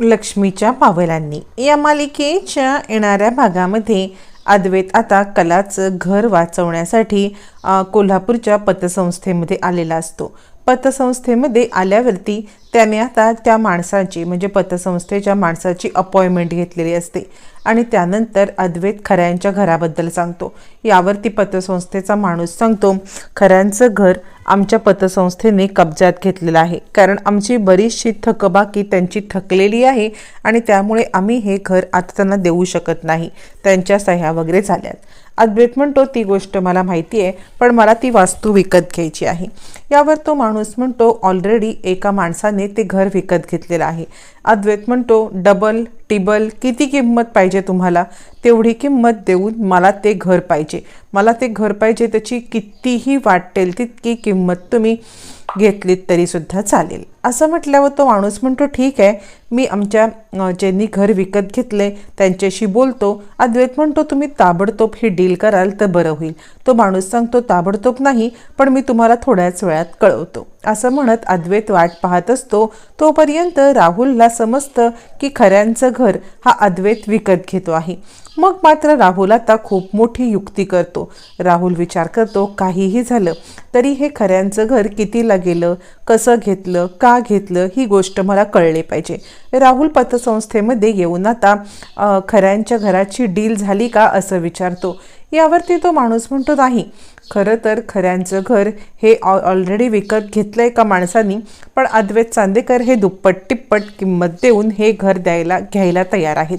लक्ष्मीच्या पावलांनी. या मालिकेच्या येणाऱ्या भागामध्ये अद्वैत आता कलाचं घर वाचवण्यासाठी कोल्हापूरच्या पतसंस्थेमध्ये आलेला असतो. पतसंस्थेमध्ये आल्यावरती त्याने आता त्या माणसाची म्हणजे पतसंस्थेच्या माणसाची अपॉइंटमेंट घेतलेली असते. आणि त्यानंतर अद्वैत खऱ्यांच्या घराबद्दल सांगतो. यावरती पतसंस्थेचा माणूस सांगतो खऱ्यांचं घर आमच्या पतसंस्थेने कब्जात घेतलेलं आहे. कारण आमची बरीचशी थकबाकी त्यांची थकलेली आहे आणि त्यामुळे आम्ही हे घर आता त्यांना देऊ शकत नाही. त्यांच्या सह्या वगैरे झाल्यात. अद्वैत म्हणतो ती गोष्ट मला माहिती आहे पण मला ती वास्तू विकत घ्यायची आहे. यावर तो माणूस म्हणतो ऑलरेडी एका माणसाने ते घर विकत घेतलेलं आहे. अद्वैत म्हणतो डबल टिबल किती किंमत पाहिजे तुम्हाला? तेवढी किंमत देऊन मला ते घर पाहिजे. मला ते घर पाहिजे त्याची कितीही वाटेल तितकी किंमत तुम्ही घेतलीत तरीसुद्धा चालेल. असं म्हटल्यावर तो माणूस म्हणतो ठीक आहे मी आमच्या ज्यांनी घर विकत घेतले त्यांच्याशी बोलतो. अद्वैत म्हणतो तुम्ही ताबडतोब ही डील कराल तर बरं होईल. तो माणूस सांगतो ताबडतोब नाही पण मी तुम्हाला थोड्याच वेळात कळवतो. असं म्हणत अद्वैत वाट पाहत असतो. तोपर्यंत राहुलला समजतं की खऱ्यांचं घर हा अद्वैत विकत घेतो आहे. मग मात्र राहुल आता खूप मोठी युक्ती करतो. राहुल विचार करतो काहीही झालं तरी हे खऱ्यांचं घर कितीला गेलं कसं घेतलं का घेतलं ही गोष्ट मला कळली पाहिजे. राहुल पतसंस्थेमध्ये येऊन आता खऱ्यांच्या घराची डील झाली का असं विचारतो. यावरती तो माणूस म्हणतो नाही खरं तर खऱ्यांचं घर हे ऑ ऑलरेडी विकत घेतलं आहे का माणसानी पण अद्वैत चांदेकर हे दुप्पट तिप्पट किंमत देऊन हे घर द्यायला घ्यायला तयार आहेत.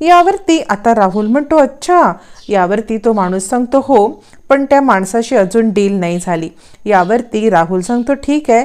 यावरती आता राहुल म्हणतो अच्छा यावरती तो माणूस सांगतो हो पण त्या माणसाशी अजून डील नाही झाली. यावरती राहुल सांगतो ठीक आहे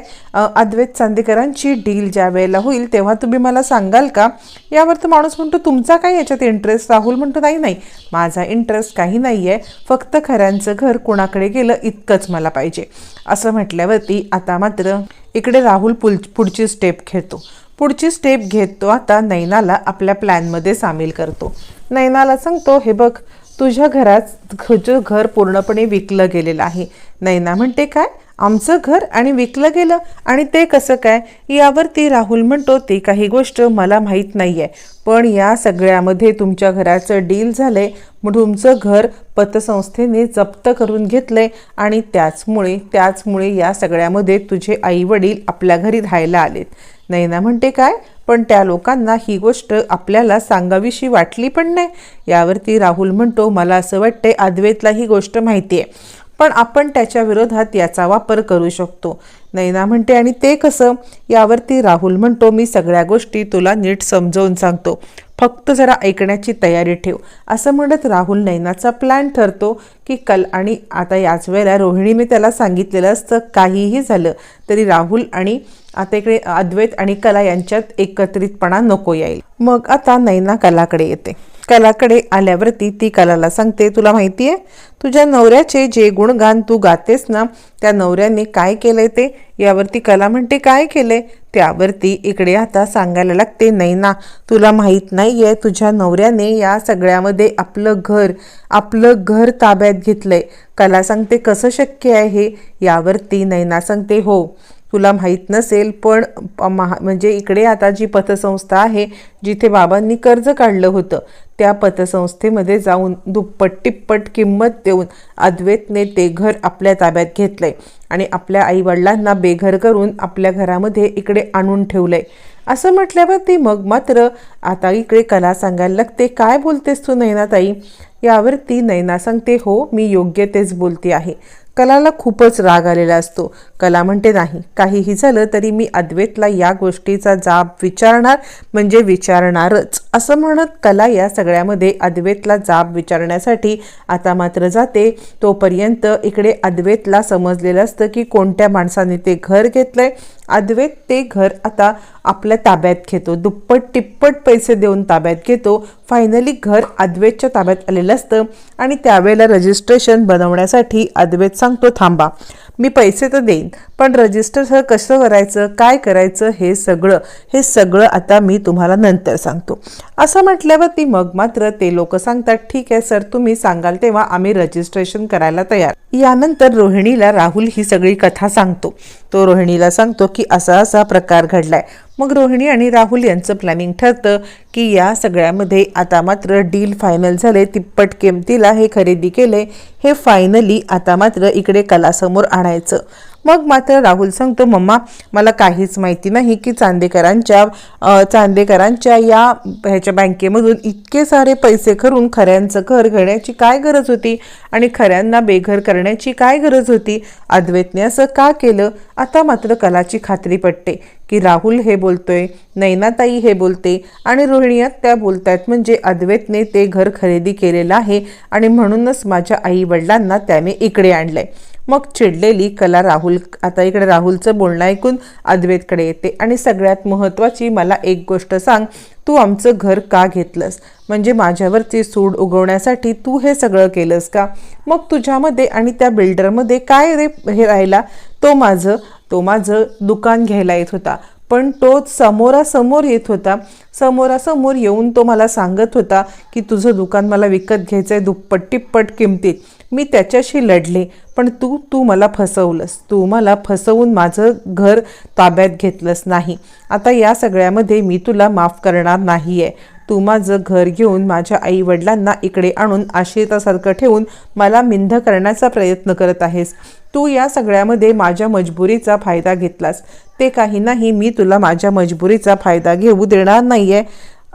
अद्वैत चांदेकरांची डील ज्या वेळेला होईल तेव्हा तुम्ही मला सांगाल का? यावर तो माणूस म्हणतो तुमचा काय याच्यात इंटरेस्ट राहुल म्हणतो नाही नाही माझा इंटरेस्ट काही नाही आहे फक्त खऱ्यांचं घर कोणाकडे गेलं इतकंच मला पाहिजे. असं म्हटल्यावरती आता मात्र इकडे राहुल पुल पुढची स्टेप खेळतो पुढची स्टेप घेत. तो आता नैनाला आपल्या प्लॅनमध्ये सामील करतो. नैनाला सांगतो हे बघ तुझ्या घरात तुझं घर पूर्णपणे विकलं गेलेलं आहे. नैना म्हणते काय? आमचं घर आणि विकलं गेलं. आणि ते कसं काय? यावरती राहुल म्हणतो ती काही गोष्ट मला माहीत नाही आहे पण या सगळ्यामध्ये तुमच्या घराचं डील झालं मग तुमचं घर पतसंस्थेने जप्त करून घेतलंय. आणि त्याचमुळे त्याचमुळे या सगळ्यामध्ये तुझे आई वडील आपल्या घरी राहायला आलेत. नैना म्हणते काय? पण त्या लोकांना ही गोष्ट आपल्याला सांगावीशी वाटली पण नाही. यावरती राहुल म्हणतो मला असं वाटतंय अद्वैतला ही गोष्ट माहिती आहे पण आपण त्याच्या विरोधात याचा वापर करू शकतो. नैना म्हणते आणि ते कसं यावरती राहुल म्हणतो मी सगळ्या गोष्टी तुला नीट समजावून सांगतो. फक्त जरा ऐकण्याची तयारी ठेव. असं म्हणत राहुल नैनाचा प्लॅन ठरतो की कल आणि आता याच वेळेला रोहिणीने त्याला सांगितलेलं असतं काहीही झालं तरी राहुल आणि आता इकडे अद्वैत आणि कला यांच्यात एकत्रितपणा नको येईल मग आता नैना कलाकडे येते. कलाकडे आल्यावरती ती कलाला सांगते तुला माहिती आहे तुझ्या नवऱ्याचे जे गुणगान तू गातेस ना त्या नवऱ्याने काय केलंय ते? यावरती कला म्हणते काय केलंय? त्यावरती इकडे आता सांगायला लागते नैना तुला माहीत नाही आहे तुझ्या नवऱ्याने या सगळ्यामध्ये आपलं घर आपलं घर ताब्यात घेतलंय. कला सांगते कसं शक्य आहे हे? यावरती नैना सांगते हो तुला माहीत नसेल पण प- महा म्हणजे इकडे आता जी पतसंस्था आहे जिथे बाबांनी कर्ज काढलं होतं त्या पतसंस्थेमध्ये जाऊन दुप्पट तिप्पट किंमत देऊन अद्वैतने ते घर आपल्या ताब्यात घेतलंय आणि आपल्या आईवडिलांना बेघर करून आपल्या घरामध्ये इकडे आणून ठेवलंय. असं म्हटल्यावर ती मग मात्र आता इकडे कला सांगायला लागते. काय बोलतेस तू नैनाताई यावर ती नैना सांगते हो मी योग्य तेच बोलते आहे. कलाला खूपच राग आलेला असतो. कला म्हणते नाही काहीही झालं तरी मी अद्वैतला या गोष्टीचा जाब विचारणार म्हणजे विचारणारच. असं म्हणत कला या सगळ्यामध्ये अद्वैतला जाब विचारण्यासाठी आता मात्र जाते. तोपर्यंत इकडे अद्वैतला समजलेलं असतं की कोणत्या माणसाने ते घर घेतलंय. अद्वैत ते घर आता आपल्या ताब्यात घेतो. दुप्पट तिप्पट पैसे देऊन ताब्यात घेतो. फायनली घर अद्वैतच्या ताब्यात आलेलं असतं आणि त्यावेळेला रजिस्ट्रेशन बनवण्यासाठी अद्वैत सांगतो थांबा मी पैसे तर देईन पण रजिस्टर कसं करायचं काय करायचं हे सगळं हे सगळं आता मी तुम्हाला नंतर सांगतो. असं म्हटल्यावर ती मग मात्र ते लोक सांगतात ठीक आहे सर तुम्ही सांगाल तेव्हा आम्ही रजिस्ट्रेशन करायला तयार. यानंतर रोहिणीला राहुल ही सगळी कथा सांगतो. तो रोहिणीला सांगतो की असा असा प्रकार घडलाय. मग रोहिणी आणि राहुल यांचं प्लॅनिंग ठरतं की या सगळ्यामध्ये आता मात्र डील फायनल झाले. तिप्पट किमतीला हे खरेदी केले. हे फायनली आता मात्र इकडे कलासमोर आणायचं. मग मात्र राहुल सांगतो मम्मा मला काहीच माहिती नाही की चांदेकरांच्या चांदेकरांच्या या ह्याच्या बँकेमधून इतके सारे पैसे करून खऱ्यांचं घर घेण्याची काय गरज होती आणि खऱ्यांना बेघर करण्याची काय गरज होती? अद्वैतने असं का केलं? आता मात्र कलाची खात्री पटते की राहुल हे बोलतोय नैनाताई हे बोलते आणि रोहिणीयात त्या बोलतायत म्हणजे अद्वैतने ते घर खरेदी केलेलं आहे आणि म्हणूनच माझ्या आई वडिलांना त्याने इकडे आणलंय. मग चिडलेली कला राहुल आता इकडे राहुलचं बोलणं ऐकून अद्वैतकडे येते. आणि सगळ्यात महत्त्वाची मला एक गोष्ट सांग तू आमचं घर का घेतलंस? म्हणजे माझ्यावरची सूड उगवण्यासाठी तू हे सगळं केलंस का? मग तुझ्यामध्ये आणि त्या बिल्डरमध्ये काय रे हे राहिला? तो माझं तो माझं दुकान घ्यायला येत होता. पण तो समोरासमोर येत होता. समोरासमोर येऊन तो मला सांगत होता की तुझं दुकान मला विकत घ्यायचं आहे दुप्पट तिप्पट किमतीत. मी त्याच्याशी लढले पण तू तू मला फसवलंस. तू मला फसवून माझं घर ताब्यात घेतलंस नाही. आता या सगळ्यामध्ये मी तुला माफ करणार नाही आहे तू माझं घर घेऊन माझ्या आई वडिलांना इकडे आणून आश्रितासारखं ठेवून मला मिंध करण्याचा प्रयत्न करत आहेस. तू या सगळ्यामध्ये माझ्या मजबुरीचा फायदा घेतलास. ते काही नाही मी तुला माझ्या मजबुरीचा फायदा घेऊ देणार नाही आहे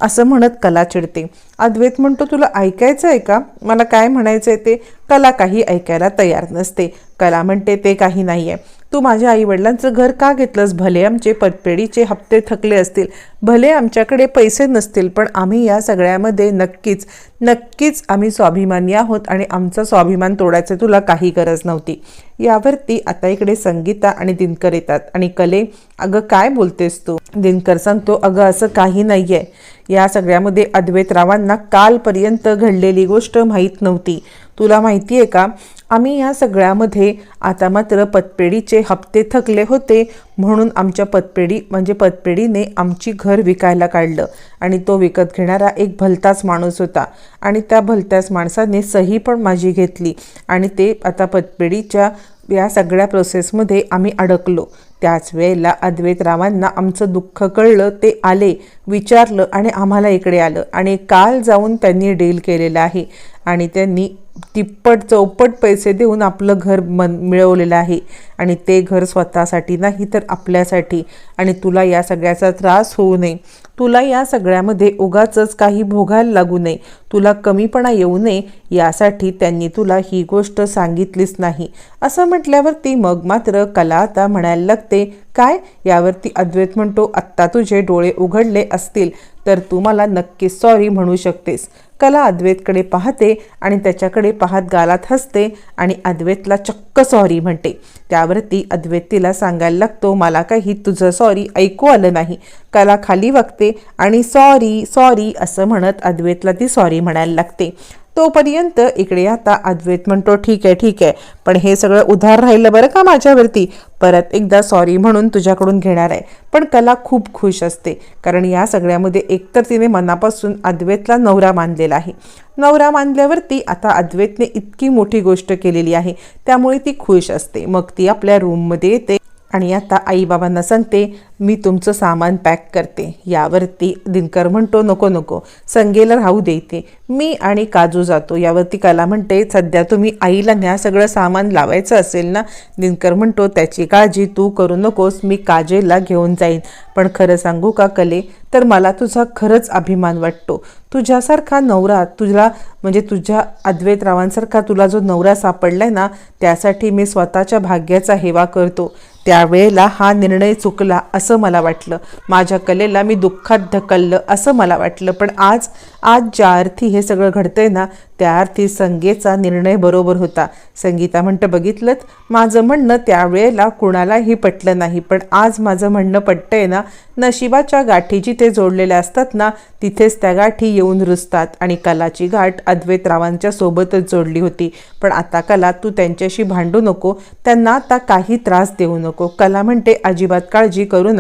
असं म्हणत कला चिडते. अद्वैत म्हणतो तुला ऐकायचं आहे का? मला काय म्हणायचं आहे ते कला काही ऐकायला तयार नसते. कला म्हणते ते काही नाही आहे तू माझ्या आईवडिलांचं घर का घेतलंस? भले आमचे पतपेढीचे हप्ते थकले असतील. भले आमच्याकडे पैसे नसतील पण आम्ही या सगळ्यामध्ये नक्कीच नक्कीच आम्ही स्वाभिमानी आहोत आणि आमचा स्वाभिमान तोडायचं तुला काही गरज नव्हती. यावरती आता इकडे संगीता आणि दिनकर येतात. आणि कले अगं काय बोलतेस तू? दिनकर सांगतो अगं असं काही नाही आहे या सगळ्यामध्ये अद्वैतरावांना कालपर्यंत घडलेली गोष्ट माहीत नव्हती. तुला माहिती आहे का? आम्ही या सगळ्यामध्ये आता मात्र पतपेढीचे हप्ते थकले होते म्हणून आमच्या पतपेढी म्हणजे पतपेढीने आमची घर विकायला काढलं आणि तो विकत घेणारा एक भलताच माणूस होता आणि त्या भलत्याच माणसाने सही पण माझी घेतली आणि ते आता पतपेढीच्या या सगळ्या प्रोसेसमध्ये आम्ही अडकलो. त्याच वेळेला अद्वैतरावांना आमचं दुःख कळलं ते आले विचारलं आणि आम्हाला इकडे आलं. आणि काल जाऊन त्यांनी डील केलेलं आहे आणि त्यांनी तिप्पट चौपट पैसे देऊन आपलं घर मन मिळवलेलं आहे. आणि ते घर स्वतःसाठी नाही तर आपल्यासाठी. आणि तुला या सगळ्याचा त्रास होऊ नये. तुला या सगळ्यामध्ये उगाच काही भोगायला लागू नये. तुला कमीपणा येऊ नये. यासाठी त्यांनी तुला ही गोष्ट सांगितलीच नाही. असं म्हटल्यावरती मग मात्र कला आता म्हणायला लागते काय? यावरती अद्वैत म्हणतो आत्ता तुझे डोळे उघडले असतील तर तू मला नक्कीच सॉरी म्हणू शकतेस. कला अद्वैतकडे पाहते आणि त्याच्याकडे पाहत गालात हसते आणि अद्वैतला चक्क सॉरी म्हणते. त्यावरती अद्वैत तिला सांगायला लागतो मला काही तुझं सॉरी ऐकू आलं नाही. कला खाली वागते आणि सॉरी सॉरी असं म्हणत अद्वैतला ती सॉरी म्हणायला लागते. तोपर्यंत इकडे आता अद्वैत म्हणतो ठीक आहे ठीक आहे. पण हे सगळं उधार राहिलं बरं का माझ्यावरती? परत एकदा सॉरी म्हणून तुझ्याकडून घेणार आहे. पण कला खूप खुश असते कारण या सगळ्यामध्ये एकतर तिने मनापासून अद्वैतला नवरा मानलेला आहे. नवरा मानल्यावरती आता अद्वैतने इतकी मोठी गोष्ट केलेली आहे त्यामुळे ती खुश असते. मग ती आपल्या रूममध्ये येते आणि आता आईबाबांना सांगते मी तुमचं सामान पॅक करते. यावरती दिनकर म्हणतो नको नको. संगेला राहू देते मी आणि काजू जातो. यावरती कला म्हणते सध्या तुम्ही आईला न्या सगळं सामान लावायचं असेल ना? दिनकर म्हणतो त्याची काळजी तू करू नकोस मी काजेला घेऊन जाईन. पण खरं सांगू का कले? तर मला तुझा खरंच अभिमान वाटतो. तुझ्यासारखा नवरा तुला म्हणजे तुझ्या अद्वैतरावांसारखा तुला जो नवरा सापडलाय ना त्यासाठी मी स्वतःच्या भाग्याचा हेवा करतो. त्यावेळेला हा निर्णय चुकला असं असं मला वाटलं. माझ्या कलेला मी दुःखात ढकललं असं मला वाटलं. पण आज आज ज्या अर्थी हे सगळं घडतंय ना त्या अर्थी संगीचा निर्णय बरोबर होता. संगीता म्हणतं बघितलं माझं म्हणणं त्यावेळेला कुणालाही पटलं नाही. पण आज माझं म्हणणं पटतंय ना नशिबाच्या गाठी जिथे जोडलेल्या असतात ना तिथेच त्या गाठी येऊन रुजतात. आणि कलाची गाठ अद्वैतरावांच्या सोबतच जोडली होती. पण आता कला तू त्यांच्याशी भांडू नको. त्यांना आता काही त्रास देऊ नको. कला म्हणते अजिबात काळजी करू नका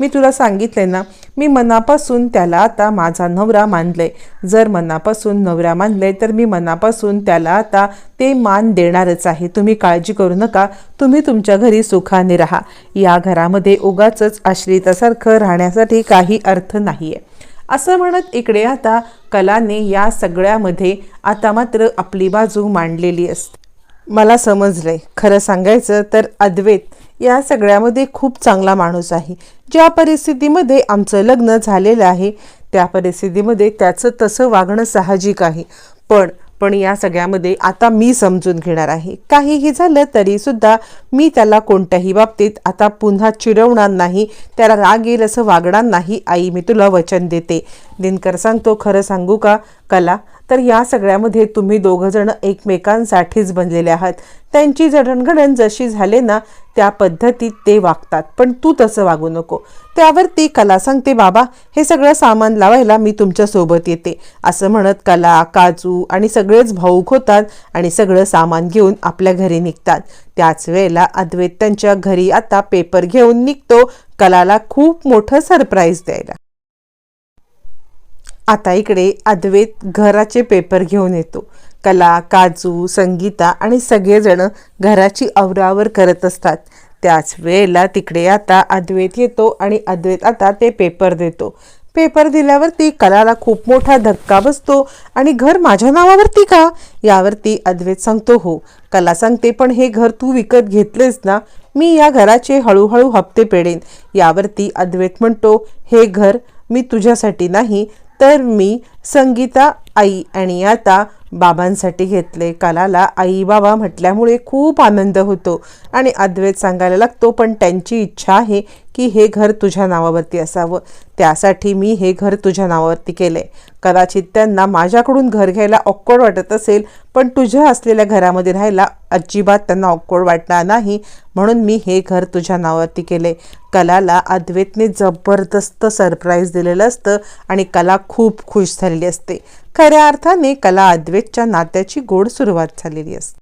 मी तुला सांगितलंय ना मी मनापासून त्याला आता माझा नवरा मानलंय. जर मनापासून नवरा मानले तर मी मनापासून त्याला आता ते मान देणारच आहे. तुम्ही काळजी करू नका. तुम्ही तुमच्या घरी सुखाने राहा. या घरामध्ये उगाच आश्रितासारखं राहण्यासाठी काही अर्थ नाहीये. असं म्हणत इकडे आता कलाने या सगळ्यामध्ये आता मात्र आपली बाजू मांडलेली असते. मला समजलंय. खरं सांगायचं तर अद्वैत या सगळ्यामध्ये खूप चांगला माणूस आहे. ज्या परिस्थितीमध्ये आमचं लग्न झालेलं आहे त्या परिस्थितीमध्ये त्याचं तसं वागणं साहजिक आहे. पण पण या सगळ्यामध्ये आता मी समजून घेणार आहे. काहीही झालं तरीसुद्धा मी त्याला कोणत्याही बाबतीत आता पुन्हा चिरवणार नाही त्याला राग येईल असं वागणार नाही. आई मी तुला वचन देते. दिनकर सांगतो खरं सांगू का कला तर या सगळ्यामध्ये तुम्ही दोघंजणं एकमेकांसाठीच बनलेले आहात. त्यांची जडणघडण जशी झाले ना त्या पद्धतीत ते वागतात. पण तू तसं वागू नको. त्यावर ती कला सांगते बाबा हे सगळं सामान लावायला मी तुमच्यासोबत येते. असं म्हणत कला काजू आणि सगळेच भाऊक होतात आणि सगळं सामान घेऊन आपल्या घरी निघतात. त्याच वेळेला अद्वैत त्यांच्या घरी आता पेपर घेऊन निघतो. कलाला खूप मोठं सरप्राईज द्यायला. आता इकडे अद्वैत घराचे पेपर घेऊन येतो. कला काजू संगीता आणि सगळेजण घराची आवरावर करत असतात. त्याच वेळेला तिकडे आता अद्वैत येतो आणि अद्वैत आता ते पेपर देतो. पेपर दिल्यावरती कलाला खूप मोठा धक्का बसतो. आणि घर माझ्या नावावरती का? यावरती अद्वैत सांगतो हो कला सांगते पण हे घर तू विकत घेतलेस ना मी या घराचे हळूहळू हप्ते पेडेन. यावरती अद्वैत म्हणतो हे घर मी तुझ्यासाठी नाही तर मी संगीता आई आणि आता बाबांसाठी घेतले कलाला आई बाबा म्हटल्यामुळे खूप आनंद होतो आणि अद्वैत सांगायला लागतो पण त्यांची इच्छा आहे की हे घर तुझ्या नावावरती असावं. त्यासाठी मी हे घर तुझ्या नावावरती केलं आहे कदाचित त्यांना माझ्याकडून घर घ्यायला ऑकवर्ड वाटत असेल पण तुझ्या असलेल्या घरामध्ये राहायला अजिबात त्यांना ऑकवर्ड वाटणार नाही. म्हणून मी हे घर तुझ्या नावावरती केले कलाला अद्वैतने जबरदस्त सरप्राईज दिलेलं असतं आणि कला खूप खुश झालेली असते. खऱ्या अर्थाने कला अद्वैतच्या नात्याची गोड सुरुवात झालेली असते.